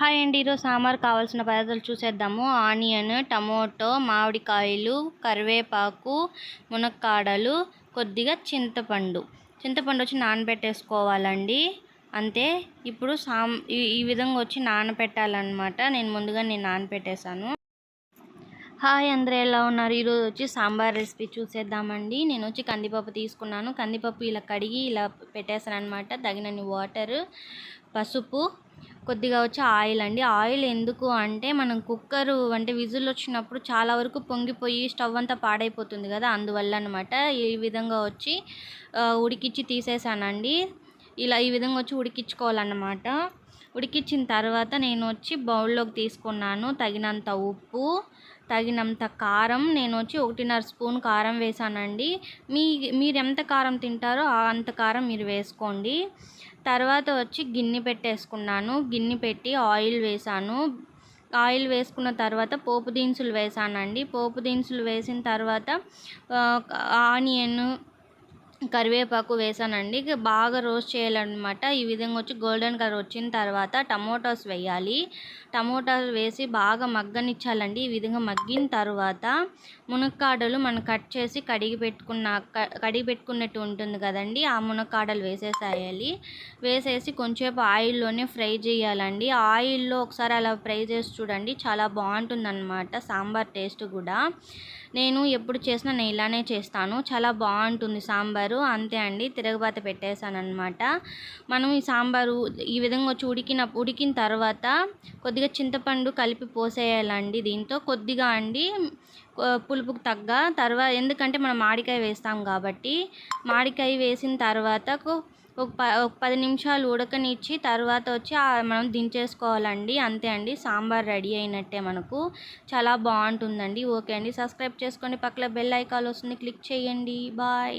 Hi అండి ఈరోజు సాంబార్ కావాల్సిన పదార్థాలు చూసేద్దాము. ఆనియన్ టమోటో మామిడికాయలు కరివేపాకు మునక్కాడలు కొద్దిగా చింతపండు. చింతపండు వచ్చి నానబెట్టేసుకోవాలండి. అంతే ఇప్పుడు సాం ఈ విధంగా వచ్చి నానబెట్టాలన్నమాట. నేను ముందుగా నేను నానబెట్టేశాను. హాయ్ అందరూ ఎలా ఉన్నారు? ఈరోజు వచ్చి సాంబార్ రెసిపీ చూసేద్దామండి. నేను వచ్చి కందిపప్పు తీసుకున్నాను. కందిపప్పు ఇలా కడిగి ఇలా పెట్టేశాను అనమాట తగినన్ని వాటర్ పసుపు కొద్దిగా వచ్చి ఆయిల్ అండి. ఆయిల్ ఎందుకు అంటే మనం కుక్కరు అంటే విజిల్ వచ్చినప్పుడు చాలా వరకు పొంగిపోయి స్టవ్ అంతా పాడైపోతుంది కదా అందువల్ల అనమాట ఈ విధంగా వచ్చి ఉడికిచ్చి తీసేసానండి. ఇలా ఈ విధంగా వచ్చి ఉడికించుకోవాలన్నమాట. ఉడికించిన తర్వాత నేను వచ్చి బౌల్లోకి తీసుకున్నాను తగినంత ఉప్పు తగినంత కారం. నేను వచ్చి ఒకటిన్నర స్పూన్ కారం వేసానండి. మీ మీరు ఎంత కారం తింటారో అంత కారం మీరు వేసుకోండి. తర్వాత వచ్చి గిన్నె పెట్టేసుకున్నాను. గిన్నె పెట్టి ఆయిల్ వేసాను. ఆయిల్ వేసుకున్న తర్వాత పోపు దినుసులు వేసానండి. పోపు దినుసులు వేసిన తర్వాత ఆనియన్ కరివేపాకు వేసానండి. బాగా రోస్ట్ చేయాలన్నమాట. ఈ విధంగా వచ్చి గోల్డెన్ కలర్ వచ్చిన తర్వాత టమోటాస్ వేయాలి. టమోటాస్ వేసి బాగా మగ్గనిచ్చాలండి. ఈ విధంగా మగ్గిన తర్వాత మునక్కాడలు మనం కట్ చేసి కడిగి పెట్టుకున్న కడిగి పెట్టుకున్నట్టు ఉంటుంది కదండి. ఆ మునక్కాడలు వేసేసేయాలి. వేసేసి కొంచెంసేపు ఆయిల్లోనే ఫ్రై చేయాలండి. ఆయిల్లో ఒకసారి అలా ఫ్రై చేసి చూడండి. చాలా బాగుంటుందన్నమాట. సాంబార్ టేస్ట్ కూడా. నేను ఎప్పుడు చేసినా నేను ఇలానే చేస్తాను. చాలా బాగుంటుంది సాంబార్. అంతే అండి తిరగబాత పెట్టేశాను అనమాట మనం ఈ సాంబారు ఈ విధంగా వచ్చి ఉడికిన ఉడికిన తర్వాత కొద్దిగా చింతపండు కలిపి పోసేయాలండి దీంతో. కొద్దిగా అండి పులుపుకు తగ్గ తర్వాత ఎందుకంటే మనం మాడికాయ వేస్తాం కాబట్టి మాడికాయ వేసిన తర్వాత ఒక ప ఒక పది నిమిషాలు ఉడకనిచ్చి తర్వాత వచ్చి మనం దించేసుకోవాలండి. అంతే అండి సాంబార్ రెడీ అయినట్టే మనకు. చాలా బాగుంటుందండి. ఓకే అండి సబ్స్క్రైబ్ చేసుకోండి. పక్కన బెల్ ఐకాల్ వస్తుంది క్లిక్ చేయండి. బాయ్.